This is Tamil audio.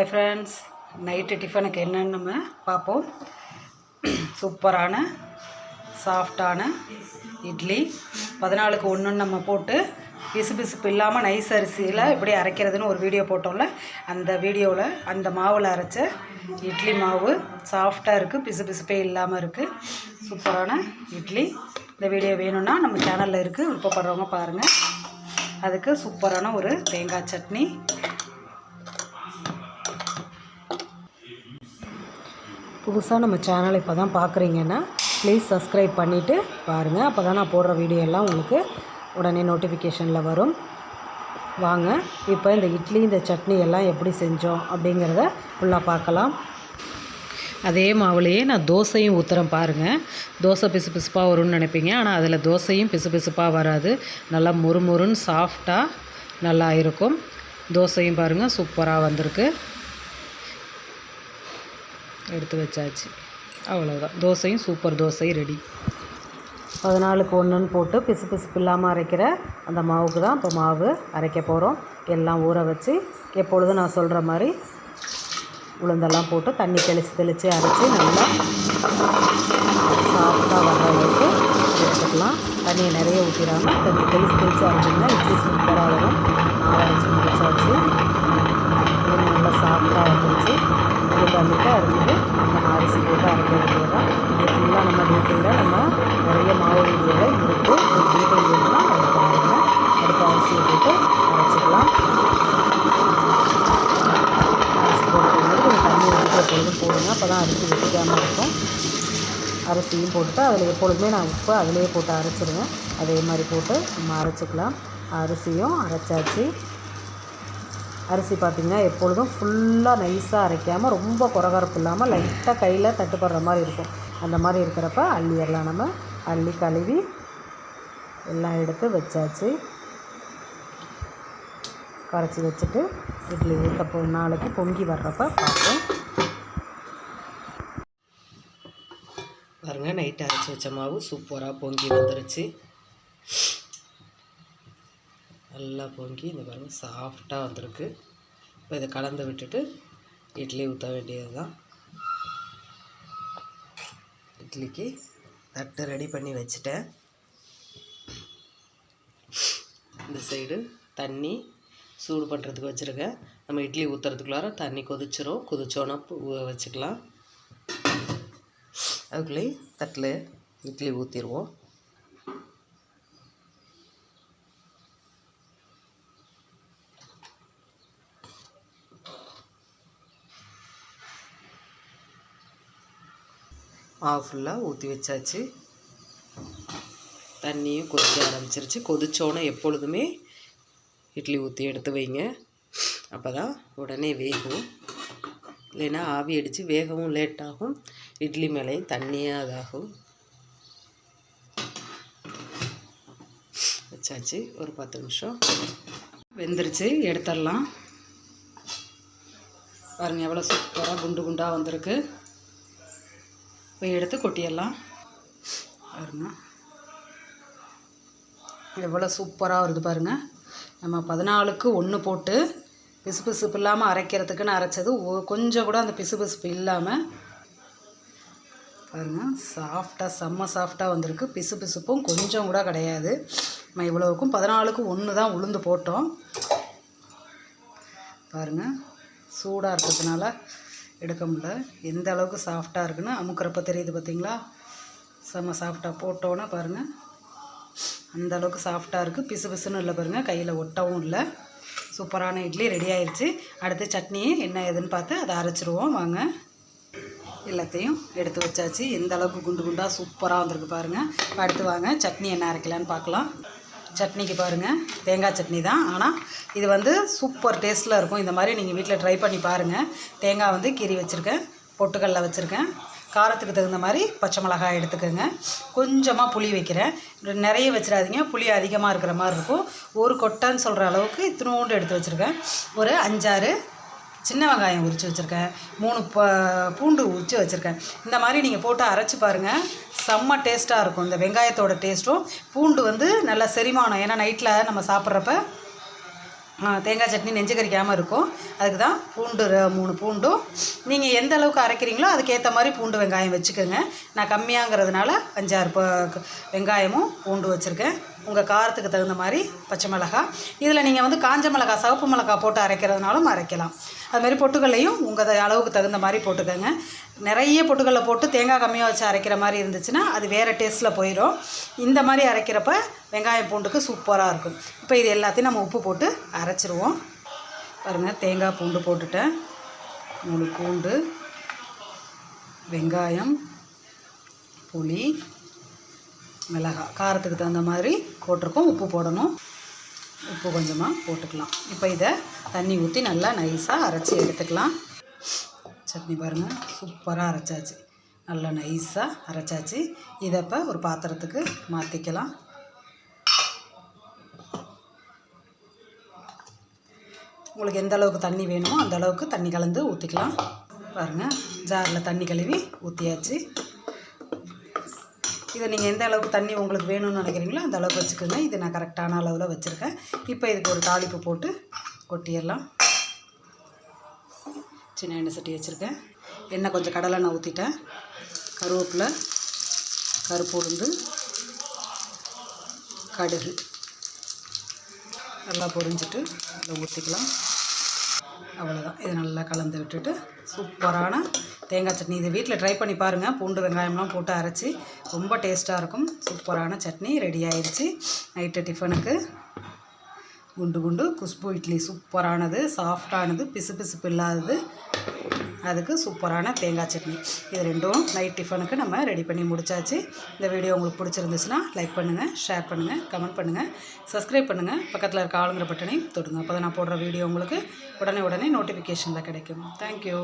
ஹாய் ஃப்ரெண்ட்ஸ் நைட்டு டிஃபனுக்கு என்னன்னு நம்ம பார்ப்போம். சூப்பரான சாஃப்டான இட்லி. பதினாலுக்கு ஒன்றுன்னு நம்ம போட்டு பிசு பிசுப்பு இல்லாமல் நைஸ் அரிசியில் எப்படி அரைக்கிறதுன்னு ஒரு வீடியோ போட்டோம்ல. அந்த வீடியோவில் அந்த மாவில் அரைச்ச இட்லி மாவு சாஃப்டாக இருக்குது பிசு பிசுப்பே இல்லாமல் இருக்குது சூப்பரான இட்லி. இந்த வீடியோ வேணும்னா நம்ம சேனலில் இருக்குது விருப்பப்படுறவங்க பாருங்கள் அதுக்கு சூப்பரான ஒரு தேங்காய் சட்னி. புதுசாக நம்ம சேனலை இப்போ தான் பார்க்குறீங்கன்னா ப்ளீஸ் சப்ஸ்கிரைப் பண்ணிவிட்டு பாருங்கள் அப்போ தான் நான் போடுற வீடியோ எல்லாம் உங்களுக்கு உடனே நோட்டிஃபிகேஷனில் வரும். வாங்க இப்போ இந்த இட்லி இந்த சட்னி எல்லாம் எப்படி செஞ்சோம் அப்படிங்கிறத ஃபுல்லாக பார்க்கலாம். அதே மாவுலேயே நான் தோசையும் ஊற்றுறேன் பாருங்கள் தோசை பிசு பிசுப்பாக வரும்னு நினைப்பீங்க. ஆனால் அதில் தோசையும் பிசு பிசுப்பாக வராது. நல்லா முறுமுறுன்னு சாஃப்டாக நல்லா இருக்கும். தோசையும் பாருங்கள் சூப்பராக வந்திருக்கு. எடுத்து வச்சாச்சு. அவ்வளோதான் தோசையும் சூப்பர் தோசை ரெடி பதினாலுக்கு ஒன்றுன்னு போட்டு பிசு பிசுப்பு இல்லாமல் அரைக்கிற அந்த மாவுக்கு தான் இப்போ மாவு அரைக்க போகிறோம் எல்லாம் ஊற வச்சு எப்பொழுதும் நான் சொல்கிற மாதிரி உளுந்தெல்லாம் போட்டு தண்ணி தெளித்து தெளித்து அரைச்சி நல்லா சாஃப்டாக வர அளவுக்கு எடுத்துக்கலாம். தண்ணியை நிறைய ஊற்றிடாமல் தண்ணி தெளித்து தெளித்து அரைச்சிங்கன்னா இட்லி சூப்பராக வரும். மாவு அரைச்சி முடிச்சாச்சு. நல்லா சாஃப்டாக வந்துருச்சு. போட்டு வந்துட்டு அரிஞ்சிட்டு நம்ம அரிசி போட்டு அரைக்க வேண்டியதான் இது ஃபுல்லாக நம்ம வீட்டில் நம்ம நிறைய மாவு வீடியோவில் இருக்குது வீட்டில் இருந்தால் வேணும்னா பாருங்கள் அடுத்த அரிசியை போட்டு அரைச்சிக்கலாம். அரிசி போட்டு கொஞ்சம் தண்ணி ஊற்றிட்டு எப்பொழுதும் போடுங்க. அப்போ தான் அரிசி வெட்டிக்காமல் இருக்கும். அரிசியும் போட்டுட்டு அதில் எப்பொழுதுமே நான் உப்பு அதிலேயே போட்டு அரைச்சிடுவேன் அதே மாதிரி போட்டு நம்ம அரைச்சிக்கலாம். அரிசியும் அரைச்சாச்சு. அரிசி பார்த்திங்கன்னா எப்பொழுதும் ஃபுல்லாக நைஸாக அரைக்காமல் ரொம்ப குறகரப்பு இல்லாமல் லைட்டாக கையில் தட்டுப்படுற மாதிரி இருக்கும். அந்த மாதிரி இருக்கிறப்ப அள்ளியெல்லாம் நம்ம அள்ளி கழுவி எல்லாம் எடுத்து வச்சாச்சு. கரைச்சி வச்சுட்டு இட்லி ஊற்ற போ நாளைக்கு பொங்கி வர்றப்ப பார்ப்போம். பாருங்கள் நைட்டு அரைச்சி வச்ச மாவு சூப்பராக பொங்கி வந்துருச்சு. நல்லா பொங்கி இந்த பாருங்கள் சாஃப்டாக வந்திருக்கு. இப்போ இதை கலந்து விட்டுட்டு இட்லி ஊற்ற வேண்டியது தான் இட்லிக்கு தட்டு ரெடி பண்ணி வச்சுட்டேன். இந்த சைடு தண்ணி சூடு பண்ணுறதுக்கு வச்சுருக்கேன். நம்ம இட்லி ஊற்றுறதுக்குள்ளார தண்ணி கொதிச்சிரும். கொதிச்சோன்னா வச்சுக்கலாம். அதுக்குள்ளேயே தட்டில் இட்லி ஊற்றிடுவோம் மாவு ஃபுல்லாக ஊற்றி வச்சாச்சு. தண்ணியும் கொதிக்க ஆரம்பிச்சிருச்சு. கொதிச்சோன்னே எப்பொழுதுமே இட்லி ஊற்றி எடுத்து வைங்க. அப்போ தான் உடனே வேகும். இல்லைன்னா ஆவி அடித்து வேகவும் லேட்டாகும் இட்லி மேலேயும் தண்ணியாக அதாகும். வச்சாச்சு. ஒரு பத்து நிமிஷம். வெந்துருச்சு. எடுத்துடலாம். பாருங்கள் எவ்வளோ சூப்பராக குண்டு குண்டாக வந்திருக்கு. போய் எடுத்து கொட்டிடலாம். பாருங்க. எவ்வளோ சூப்பராக வருது பாருங்கள் நம்ம பதினாலுக்கு ஒன்று போட்டு பிசு பிசுப்பு இல்லாமல் அரைக்கிறதுக்குன்னு அரைச்சது. ஒ- கொஞ்சம் கூட அந்த பிசு பிசுப்பு இல்லாமல் பாருங்கள் சாஃப்டாக செம்ம சாஃப்டாக வந்திருக்கு. பிசு பிசுப்பும் கொஞ்சம் கூட கிடையாது. நம்ம இவ்வளவுக்கும் பதினாலுக்கு ஒன்று தான் உளுந்து போட்டோம். பாருங்கள் சூடாக இருக்கிறதுனால எடுக்க முடியல. எந்த அளவுக்கு சாஃப்டாக இருக்குன்னு அமுக்கிறப்ப தெரியுது பார்த்தீங்களா செம்ம சாஃப்டாக போட்டோன்னே பாருங்கள் அந்த அளவுக்கு சாஃப்டாக இருக்குது பிசு பிசுன்னு இல்லை பாருங்கள் கையில் ஒட்டவும் இல்லை. சூப்பரான இட்லி ரெடி ஆயிடுச்சு அடுத்து சட்னி என்ன ஏதுன்னு பார்த்து அதை அரைச்சிருவோம். வாங்க. எல்லாத்தையும் எடுத்து வச்சாச்சு. எந்த அளவுக்கு குண்டு குண்டாக சூப்பராக வந்திருக்கு பாருங்கள் இப்போ அடுத்து வாங்க. சட்னி என்ன அரைக்கலான்னு பார்க்கலாம். சட்னிக்கு பாருங்கள் தேங்காய் சட்னி தான். ஆனால் இது வந்து சூப்பர் டேஸ்ட்டில் இருக்கும். இந்த மாதிரி நீங்கள் வீட்டில் ட்ரை பண்ணி பாருங்கள் தேங்காய் வந்து கீறி வச்சுருக்கேன். பொட்டுக்கடல வச்சுருக்கேன். காரத்துக்கு தகுந்த மாதிரி பச்சை மிளகாய் எடுத்துக்கோங்க. கொஞ்சமாக புளி வைக்கிறேன். நிறைய வச்சிடாதீங்க. புளி அதிகமாக இருக்கிற மாதிரி இருக்கும். ஒரு கொட்டைன்னு சொல்கிற அளவுக்கு இத்தினோண்டு எடுத்து வச்சுருக்கேன். ஒரு அஞ்சாறு சின்ன வெங்காயம் உரித்து வச்சுருக்கேன். மூணு ப பூண்டு உரித்து வச்சுருக்கேன். இந்த மாதிரி நீங்கள் போட்டு அரைச்சி பாருங்கள் செம்ம டேஸ்ட்டாக இருக்கும். இந்த வெங்காயத்தோட டேஸ்ட்டும் பூண்டு வந்து நல்லா செரிமானம். ஏன்னா நைட்டில் நம்ம சாப்பிட்றப்ப தேங்காய் சட்னி நெஞ்சு கறிக்காமல் இருக்கும். அதுக்கு தான் பூண்டு ர- மூணு பூண்டும். நீங்கள் எந்த அளவுக்கு அரைக்கிறீங்களோ அதுக்கேற்ற மாதிரி பூண்டு வெங்காயம் வச்சுக்கோங்க. நான் கம்மியாங்கிறதுனால அஞ்சாறு ப க- வெங்காயமும் பூண்டு வச்சுருக்கேன். உங்கள் காரத்துக்கு தகுந்த மாதிரி பச்சை மிளகாய் இதில் நீங்கள் வந்து காஞ்ச மிளகாய் சிவப்பு மிளகாய் போட்டு அரைக்கிறதுனாலும் அரைக்கலாம். அதுமாரி பொட்டுக்கல்லையும் உங்கள் அளவுக்கு தகுந்த மாதிரி போட்டுக்கோங்க. நிறைய பொட்டுக்கல்லை போட்டு தேங்காய் கம்மியாக வச்சு அரைக்கிற மாதிரி இருந்துச்சுன்னா அது வேறு டேஸ்ட்டில் போயிடும் இந்த மாதிரி அரைக்கிறப்ப வெங்காயம் பூண்டுக்கு சூப்பராக இருக்கும். இப்போ இது எல்லாத்தையும் நம்ம உப்பு போட்டு அரைச்சிருவோம். பாருங்கள் தேங்காய் பூண்டு போட்டுட்டேன். மூணு பூண்டு வெங்காயம் புளி மிளகாய் காரத்துக்கு தகுந்த மாதிரி போட்டிருக்கோம். உப்பு போடணும். உப்பு கொஞ்சமாக போட்டுக்கலாம். இப்போ இதை தண்ணி ஊற்றி நல்லா நைஸாக அரைச்சி எடுத்துக்கலாம். சட்னி பாருங்கள் சூப்பராக அரைச்சாச்சு. நல்லா நைஸாக அரைச்சாச்சு. இதை இப்போ ஒரு பாத்திரத்துக்கு மாற்றிக்கலாம் உங்களுக்கு எந்த அளவுக்கு தண்ணி வேணுமோ அந்த அளவுக்கு தண்ணி கலந்து ஊற்றிக்கலாம் பாருங்கள் ஜாரில் தண்ணி கழுவி ஊற்றியாச்சு இதை நீங்கள் எந்த அளவுக்கு தண்ணி உங்களுக்கு வேணும்னு நினைக்கிறீங்களோ அந்த அளவுக்கு வச்சுக்கோங்க. இது நான் கரெக்டான அளவில் வச்சுருக்கேன். இப்போ இதுக்கு ஒரு தாளிப்பு போட்டு கொட்டிடலாம். சின்ன எண்ணெய் சட்டி வச்சுருக்கேன். எண்ணெய் கொஞ்சம் கடலை நான் ஊற்றிட்டேன் கருவேப்பிலை கருப்பு உளுந்து கடுகு. நல்லா பொரிஞ்சிட்டு அதை ஊற்றிக்கலாம் அவ்வளோதான் இதை நல்லா கலந்து விட்டுட்டு சூப்பரான தேங்காய் சட்னி. இதை வீட்டில் ட்ரை பண்ணி பாருங்கள் பூண்டு வெங்காயம்லாம் போட்டு அரைச்சி ரொம்ப டேஸ்ட்டாக இருக்கும். சூப்பரான சட்னி ரெடி ஆயிடுச்சு. நைட்டு டிஃபனுக்கு குண்டு குண்டு குஷ்பு இட்லி சூப்பரானது சாஃப்டானது பிசு பிசுப்பு இல்லாதது. அதுக்கு சூப்பரான தேங்காய் சட்னி. இது ரெண்டும் நைட் டிஃபனுக்கு நம்ம ரெடி பண்ணி முடிச்சாச்சு. இந்த வீடியோ உங்களுக்கு பிடிச்சிருந்துச்சுன்னா லைக் பண்ணுங்கள் ஷேர் பண்ணுங்கள் கமெண்ட் பண்ணுங்கள் சப்ஸ்கிரைப் பண்ணுங்கள் பக்கத்தில் இருக்க ஆளுங்கிற பட்டனையும் தொடுங்க. அப்போ நான் போடுற வீடியோ உங்களுக்கு உடனே உடனே நோட்டிஃபிகேஷனில் கிடைக்கும். தேங்க்யூ